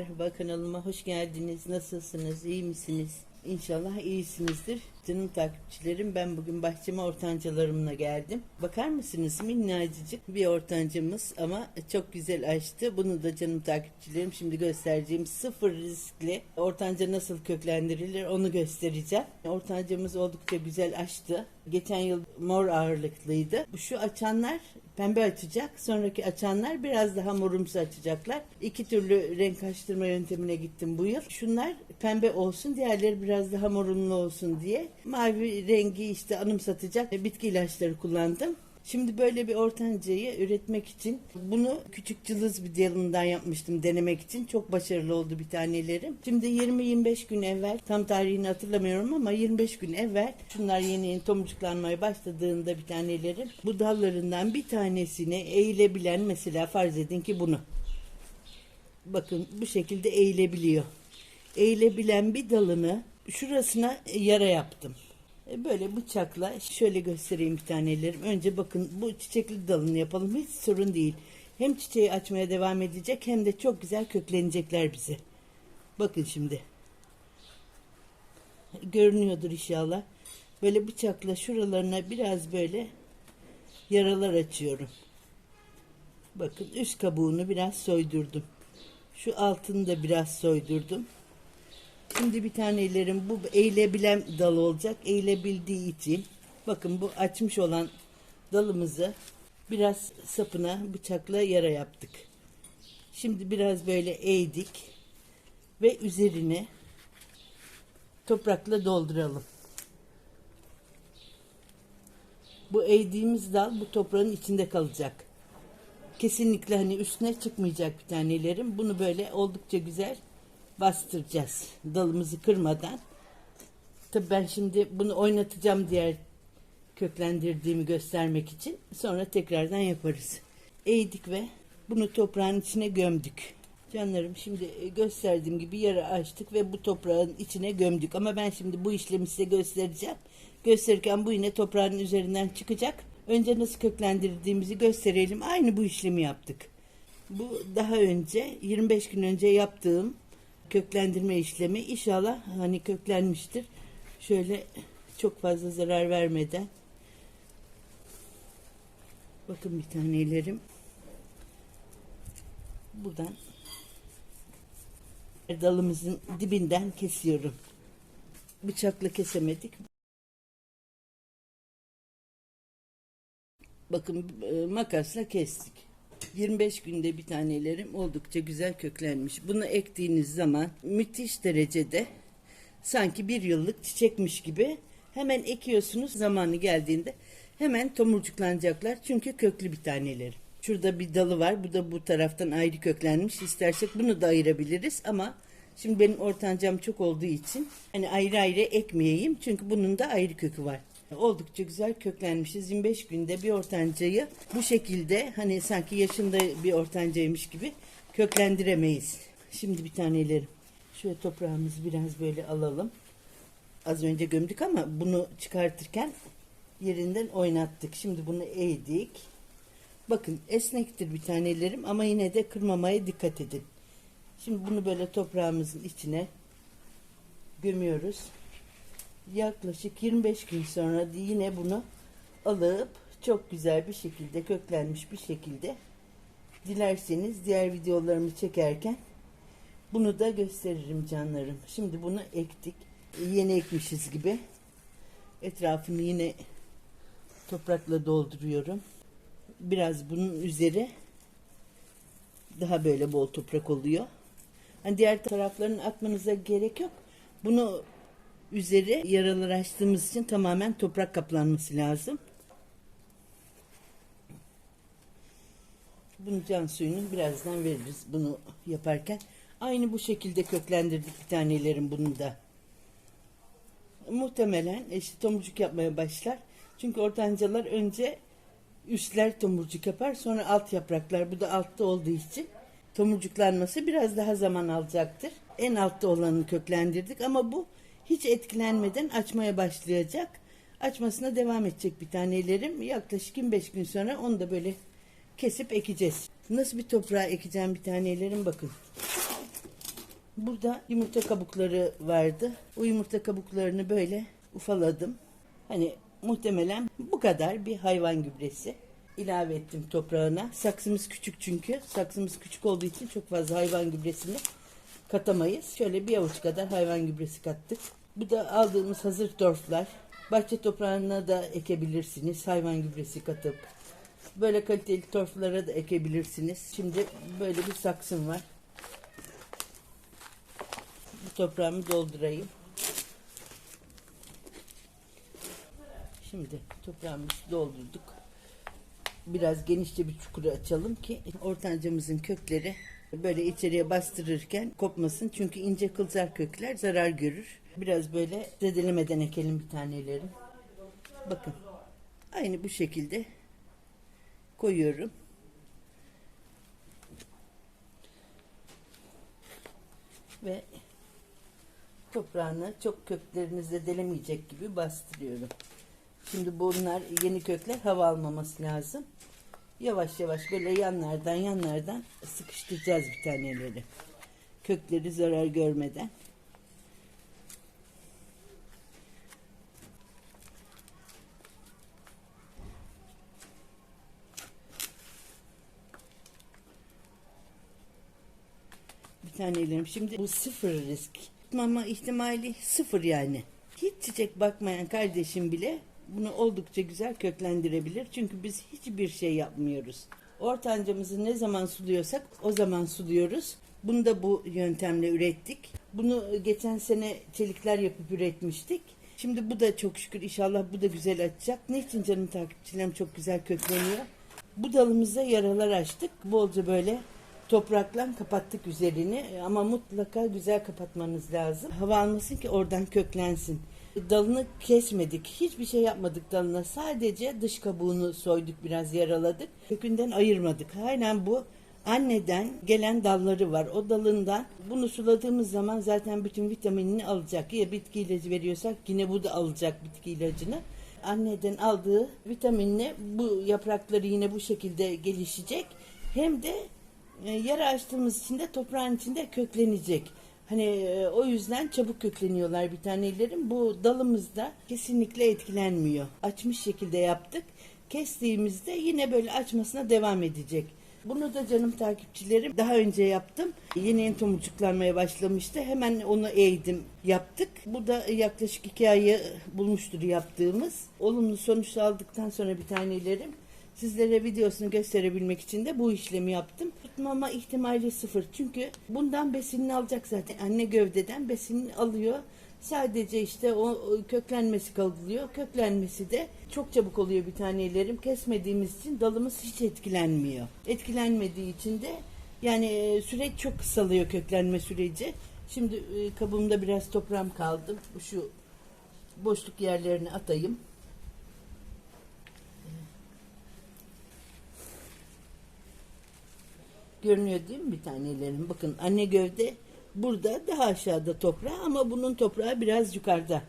Merhaba kanalıma hoş geldiniz. Nasılsınız? iyi misiniz? İnşallah iyisinizdir. Canım takipçilerim ben bugün bahçeme ortancalarımla geldim. Bakar mısınız minnacık bir ortancamız ama çok güzel açtı. Bunu da canım takipçilerim şimdi göstereceğim sıfır riskli ortanca nasıl köklendirilir onu göstereceğim. Ortancamız oldukça güzel açtı. Geçen yıl mor ağırlıklıydı. Şu açanlar pembe açacak. Sonraki açanlar biraz daha morumsu açacaklar. İki türlü renk açtırma yöntemine gittim bu yıl. Şunlar pembe olsun, diğerleri biraz daha morunlu olsun diye. Mavi rengi işte anımsatacak bitki ilaçları kullandım. Şimdi böyle bir ortancayı üretmek için bunu küçük cılız bir dalından yapmıştım denemek için. Çok başarılı oldu bir tanelerim. Şimdi 20-25 gün evvel tam tarihini hatırlamıyorum ama 25 gün evvel şunlar yeni yeni tomurcuklanmaya başladığında bir tanelerim bu dallarından bir tanesine eğilebilen mesela farz edin ki bunu. Bakın bu şekilde eğilebiliyor. Eğilebilen bir dalını şurasına yara yaptım. E, Böyle bıçakla şöyle göstereyim bir tanelerim. Önce bakın bu çiçekli dalını yapalım. Hiç sorun değil. Hem çiçeği açmaya devam edecek hem de çok güzel köklenecekler bize. Bakın şimdi. Görünüyordur inşallah. Böyle bıçakla şuralarına biraz böyle yaralar açıyorum. Bakın üst kabuğunu biraz soydurdum. Şu altını da biraz soydurdum. Şimdi bir tanelerim bu eğilebilen dal olacak. Eğilebildiği için bakın bu açmış olan dalımızı biraz sapına bıçakla yara yaptık. Şimdi biraz böyle eğdik ve üzerine toprakla dolduralım. Bu eğdiğimiz dal bu toprağın içinde kalacak. Kesinlikle hani üstüne çıkmayacak bir tanelerim. Bunu böyle oldukça güzel bastıracağız. Dalımızı kırmadan. Tabii ben şimdi bunu oynatacağım diğer köklendirdiğimi göstermek için. Sonra tekrardan yaparız. Eğdik ve bunu toprağın içine gömdük. Canlarım şimdi gösterdiğim gibi yara açtık ve bu toprağın içine gömdük. Ama ben şimdi bu işlemi size göstereceğim. Gösterirken bu yine toprağın üzerinden çıkacak. Önce nasıl köklendirdiğimizi gösterelim. Aynı bu işlemi yaptık. Bu daha önce 25 gün önce yaptığım köklendirme işlemi inşallah hani köklenmiştir. Şöyle çok fazla zarar vermeden. Bakın bir tanelerim. Buradan dalımızın dibinden kesiyorum. Bıçakla kesemedik. Bakın e, makasla kestik. 25 günde bir tanelerim oldukça güzel köklenmiş. Bunu ektiğiniz zaman müthiş derecede sanki bir yıllık çiçekmiş gibi hemen ekiyorsunuz zamanı geldiğinde hemen tomurcuklanacaklar çünkü köklü bir taneleri. Şurada bir dalı var bu da bu taraftan ayrı köklenmiş istersek bunu da ayırabiliriz ama şimdi benim ortancam çok olduğu için hani ayrı ayrı ekmeyeyim çünkü bunun da ayrı kökü var. Oldukça güzel köklenmişiz. 25 günde bir ortancayı bu şekilde hani sanki yaşında bir ortancaymış gibi köklendiremeyiz. Şimdi bir tanelerim. Şöyle toprağımızı biraz böyle alalım. Az önce gömdük ama bunu çıkartırken yerinden oynattık. Şimdi bunu eğdik. Bakın esnektir bir tanelerim ama yine de kırmamaya dikkat edin. Şimdi bunu böyle toprağımızın içine gömüyoruz yaklaşık 25 gün sonra yine bunu alıp çok güzel bir şekilde köklenmiş bir şekilde dilerseniz diğer videolarımı çekerken bunu da gösteririm canlarım. Şimdi bunu ektik. Yeni ekmişiz gibi. Etrafını yine toprakla dolduruyorum. Biraz bunun üzeri daha böyle bol toprak oluyor. Hani diğer taraflarını atmanıza gerek yok. Bunu üzeri yaralar açtığımız için tamamen toprak kaplanması lazım. Bunu can suyunu birazdan veririz bunu yaparken. Aynı bu şekilde köklendirdik bir tanelerin bunu da. Muhtemelen işte tomurcuk yapmaya başlar. Çünkü ortancalar önce üstler tomurcuk yapar sonra alt yapraklar. Bu da altta olduğu için tomurcuklanması biraz daha zaman alacaktır. En altta olanı köklendirdik ama bu hiç etkilenmeden açmaya başlayacak. Açmasına devam edecek bir tanelerim. Yaklaşık 25 gün sonra onu da böyle kesip ekeceğiz. Nasıl bir toprağa ekeceğim bir tanelerim bakın. Burada yumurta kabukları vardı. O yumurta kabuklarını böyle ufaladım. Hani muhtemelen bu kadar bir hayvan gübresi ilave ettim toprağına. Saksımız küçük çünkü. Saksımız küçük olduğu için çok fazla hayvan gübresini katamayız. Şöyle bir avuç kadar hayvan gübresi kattık. Bu da aldığımız hazır torflar. Bahçe toprağına da ekebilirsiniz hayvan gübresi katıp. Böyle kaliteli torflara da ekebilirsiniz. Şimdi böyle bir saksım var. Bu toprağımı doldurayım. Şimdi toprağımızı doldurduk. Biraz genişçe bir çukuru açalım ki ortancamızın kökleri böyle içeriye bastırırken kopmasın. Çünkü ince kılcal kökler zarar görür. Biraz böyle zedelemeden ekelim bir taneleri. Bakın. Aynı bu şekilde koyuyorum. Ve toprağını çok köklerini zedelemeyecek gibi bastırıyorum. Şimdi bunlar yeni kökler hava almaması lazım. Yavaş yavaş böyle yanlardan yanlardan sıkıştıracağız bir taneleri. Kökleri zarar görmeden. Bir tanelerim. Şimdi bu sıfır risk. Tutmama ihtimali sıfır yani. Hiç çiçek bakmayan kardeşim bile bunu oldukça güzel köklendirebilir. Çünkü biz hiçbir şey yapmıyoruz. Ortancamızı ne zaman suluyorsak o zaman suluyoruz. Bunu da bu yöntemle ürettik. Bunu geçen sene çelikler yapıp üretmiştik. Şimdi bu da çok şükür inşallah bu da güzel açacak. Ne için canım takipçilerim çok güzel kökleniyor. Bu dalımıza yaralar açtık. Bolca böyle toprakla kapattık üzerini ama mutlaka güzel kapatmanız lazım. Hava almasın ki oradan köklensin. Dalını kesmedik. Hiçbir şey yapmadık dalına. Sadece dış kabuğunu soyduk biraz yaraladık. Kökünden ayırmadık. Aynen bu anneden gelen dalları var. O dalından bunu suladığımız zaman zaten bütün vitaminini alacak. Ya bitki ilacı veriyorsak yine bu da alacak bitki ilacını. Anneden aldığı vitaminle bu yaprakları yine bu şekilde gelişecek. Hem de e, yara açtığımız için de toprağın içinde köklenecek. Hani e, o yüzden çabuk kökleniyorlar bir tanelerim. Bu dalımızda kesinlikle etkilenmiyor. Açmış şekilde yaptık. Kestiğimizde yine böyle açmasına devam edecek. Bunu da canım takipçilerim daha önce yaptım. Yeni yeni tomurcuklanmaya başlamıştı. Hemen onu eğdim yaptık. Bu da yaklaşık iki ayı bulmuştur yaptığımız. Olumlu sonuç aldıktan sonra bir tanelerim Sizlere videosunu gösterebilmek için de bu işlemi yaptım. Tutmama ihtimali sıfır. Çünkü bundan besinini alacak zaten. Anne gövdeden besinini alıyor. Sadece işte o köklenmesi kalıyor. Köklenmesi de çok çabuk oluyor bir tanelerim. Kesmediğimiz için dalımız hiç etkilenmiyor. Etkilenmediği için de yani e, süreç çok kısalıyor köklenme süreci. Şimdi e, kabımda biraz toprağım kaldı. Şu boşluk yerlerini atayım. Görünüyor değil mi bir tanelerim? Bakın anne gövde burada daha aşağıda toprağı ama bunun toprağı biraz yukarıda.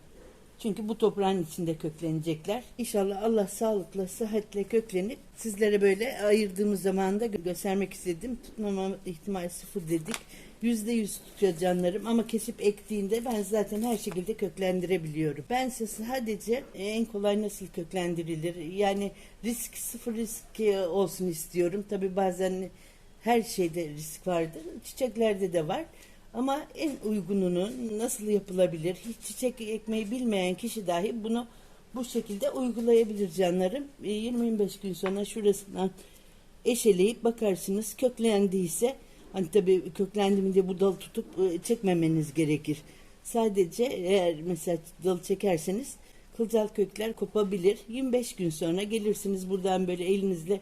Çünkü bu toprağın içinde köklenecekler. İnşallah Allah sağlıkla, sıhhatle köklenip sizlere böyle ayırdığımız zaman da göstermek istedim. Tutmama ihtimali sıfır dedik. Yüzde yüz tutuyor canlarım ama kesip ektiğinde ben zaten her şekilde köklendirebiliyorum. Ben size sadece en kolay nasıl köklendirilir yani risk sıfır risk olsun istiyorum. Tabi bazen her şeyde risk vardır. Çiçeklerde de var. Ama en uygununu nasıl yapılabilir? Hiç çiçek ekmeyi bilmeyen kişi dahi bunu bu şekilde uygulayabilir canlarım. E, 20-25 gün sonra şurasından eşeleyip bakarsınız köklendiyse hani tabii köklendi mi diye bu dalı tutup e, çekmemeniz gerekir. Sadece eğer mesela dalı çekerseniz kılcal kökler kopabilir. 25 gün sonra gelirsiniz buradan böyle elinizle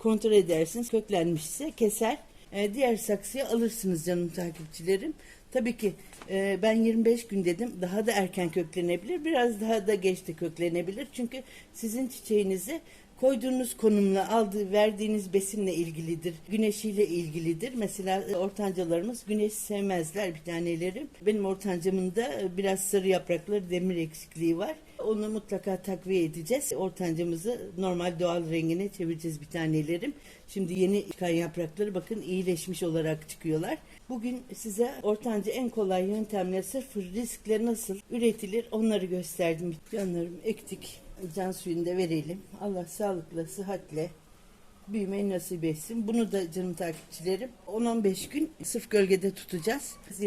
kontrol edersiniz. Köklenmişse keser. E, diğer saksıya alırsınız canım takipçilerim. Tabii ki e, ben 25 gün dedim. Daha da erken köklenebilir. Biraz daha da geç de köklenebilir. Çünkü sizin çiçeğinizi koyduğunuz konumla aldığı verdiğiniz besinle ilgilidir. Güneşiyle ilgilidir. Mesela e, ortancalarımız güneş sevmezler bir tanelerim. Benim ortancamın da e, biraz sarı yaprakları demir eksikliği var. Onu mutlaka takviye edeceğiz. Ortancamızı normal doğal rengine çevireceğiz bir tanelerim. Şimdi yeni çıkan yaprakları bakın iyileşmiş olarak çıkıyorlar. Bugün size ortanca en kolay yöntemle sıfır riskle nasıl üretilir onları gösterdim. Canlarım ektik. Can suyunu da verelim. Allah sağlıkla, sıhhatle büyümeyi nasip etsin. Bunu da canım takipçilerim 10-15 gün sırf gölgede tutacağız. Biz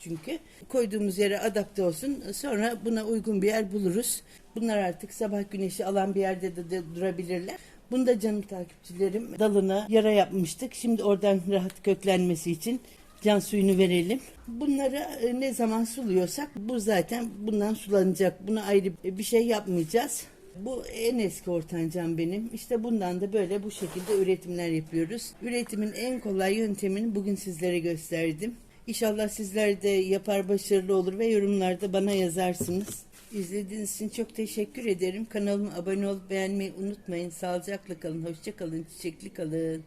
çünkü. Koyduğumuz yere adapte olsun. Sonra buna uygun bir yer buluruz. Bunlar artık sabah güneşi alan bir yerde de, de durabilirler. Bunu da canım takipçilerim dalına yara yapmıştık. Şimdi oradan rahat köklenmesi için can suyunu verelim. Bunları e, ne zaman suluyorsak bu zaten bundan sulanacak. Buna ayrı bir şey yapmayacağız. Bu en eski ortancam benim. İşte bundan da böyle bu şekilde üretimler yapıyoruz. Üretimin en kolay yöntemini bugün sizlere gösterdim. İnşallah sizler de yapar başarılı olur ve yorumlarda bana yazarsınız. İzlediğiniz için çok teşekkür ederim. Kanalıma abone olup beğenmeyi unutmayın. Sağlıcakla kalın, hoşça kalın, çiçekli kalın.